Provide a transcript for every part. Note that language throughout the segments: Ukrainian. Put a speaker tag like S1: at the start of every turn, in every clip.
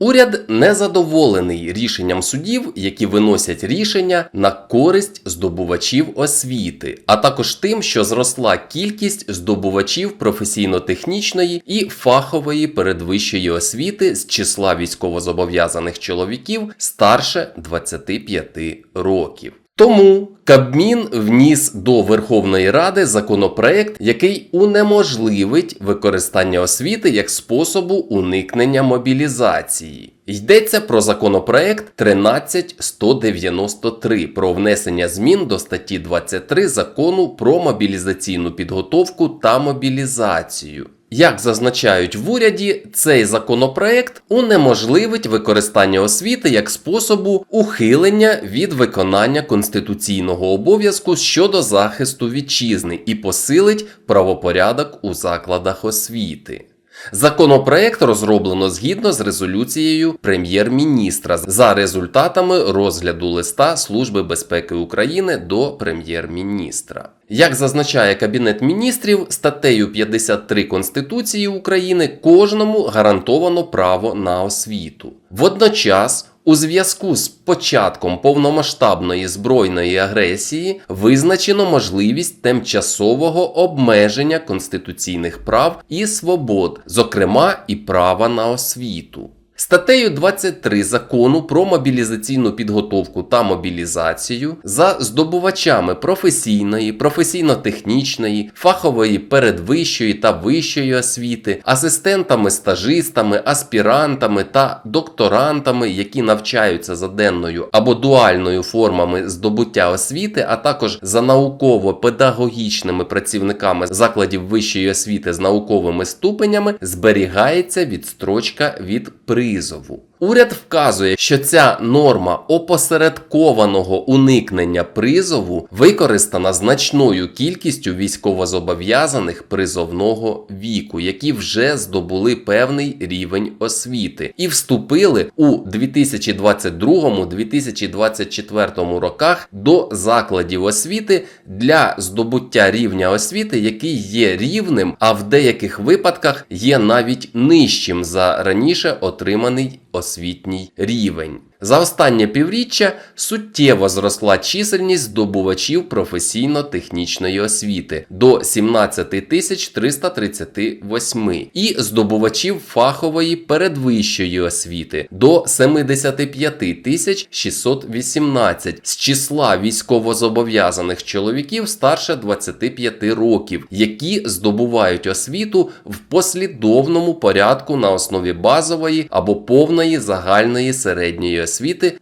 S1: Уряд незадоволений рішенням судів, які виносять рішення на користь здобувачів освіти, а також тим, що зросла кількість здобувачів професійно-технічної і фахової передвищої освіти з числа військовозобов'язаних чоловіків старше 25 років. Тому Кабмін вніс до Верховної Ради законопроект, який унеможливить використання освіти як способу уникнення мобілізації. Йдеться про законопроект 13193 про внесення змін до статті 23 закону про мобілізаційну підготовку та мобілізацію. Як зазначають в уряді, цей законопроект унеможливить використання освіти як способу ухилення від виконання конституційного обов'язку щодо захисту вітчизни і посилить правопорядок у закладах освіти. Законопроект розроблено згідно з резолюцією прем'єр-міністра за результатами розгляду листа Служби безпеки України до прем'єр-міністра. Як зазначає Кабінет міністрів, статтею 53 Конституції України кожному гарантовано право на освіту. Водночас, у зв'язку з початком повномасштабної збройної агресії визначено можливість тимчасового обмеження конституційних прав і свобод, зокрема і права на освіту. Статтею 23 закону про мобілізаційну підготовку та мобілізацію за здобувачами професійної, професійно-технічної, фахової передвищої та вищої освіти, асистентами, стажистами, аспірантами та докторантами, які навчаються за денною або дуальною формами здобуття освіти, а також за науково-педагогічними працівниками закладів вищої освіти з науковими ступенями, зберігається відстрочка від призову. Уряд вказує, що ця норма опосередкованого уникнення призову використана значною кількістю військовозобов'язаних призовного віку, які вже здобули певний рівень освіти і вступили у 2022-2024 роках до закладів освіти для здобуття рівня освіти, який є рівним, а в деяких випадках є навіть нижчим за раніше отриманий освітній рівень. За останнє півріччя суттєво зросла чисельність здобувачів професійно-технічної освіти до 17 тисяч 338 і здобувачів фахової передвищої освіти до 75 тисяч 618 з числа військовозобов'язаних чоловіків старше 25 років, які здобувають освіту в послідовному порядку на основі базової або повної загальної середньої освіти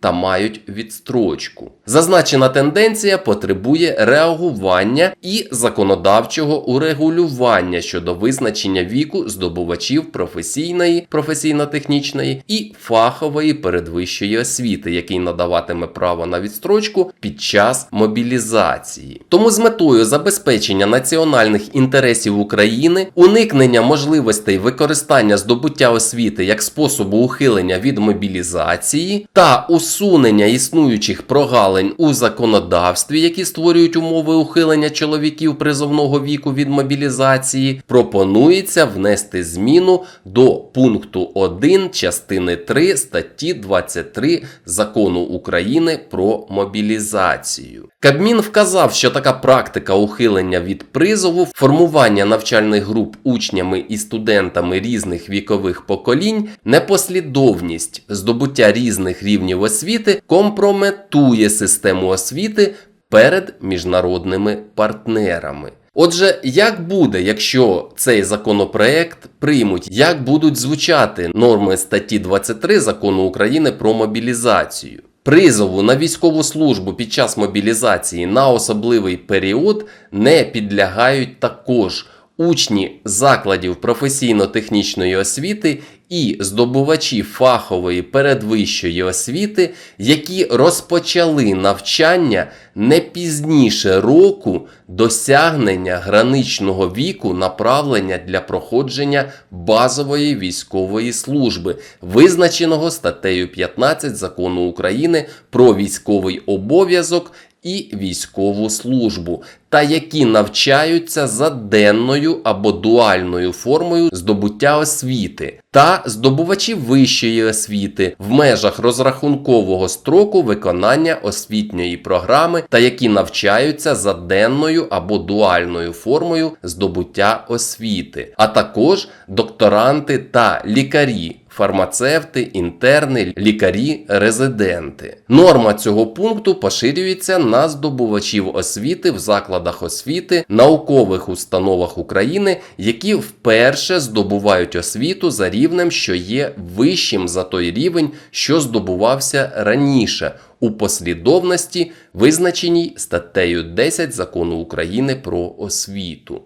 S1: та мають відстрочку. Зазначена тенденція потребує реагування і законодавчого урегулювання щодо визначення віку здобувачів професійної, професійно-технічної і фахової передвищої освіти, який надаватиме право на відстрочку під час мобілізації. Тому з метою забезпечення національних інтересів України, уникнення можливостей використання здобуття освіти як способу ухилення від мобілізації та усунення існуючих прогалин у законодавстві, які створюють умови ухилення чоловіків призовного віку від мобілізації, пропонується внести зміну до пункту 1 частини 3 статті 23 закону України про мобілізацію. Кабмін вказав, що така практика ухилення від призову, формування навчальних груп учнями і студентами різних вікових поколінь, непослідовність здобуття різних рівнів освіти компрометує систему освіти перед міжнародними партнерами. Отже, як буде, якщо цей законопроект приймуть, як будуть звучати норми статті 23 закону України про мобілізацію? Призову на військову службу під час мобілізації на особливий період не підлягають також учні закладів професійно-технічної освіти і здобувачі фахової передвищої освіти, які розпочали навчання не пізніше року досягнення граничного віку направлення для проходження базової військової служби, визначеного статтею 15 закону України про військовий обов'язок і військову службу, та які навчаються за денною або дуальною формою здобуття освіти, та здобувачі вищої освіти в межах розрахункового строку виконання освітньої програми, та які навчаються за денною або дуальною формою здобуття освіти, а також докторанти та лікарі фармацевти, інтерни, лікарі, резиденти. Норма цього пункту поширюється на здобувачів освіти в закладах освіти, наукових установах України, які вперше здобувають освіту за рівнем, що є вищим за той рівень, що здобувався раніше. У послідовності, визначеній статтею 10 закону України про освіту.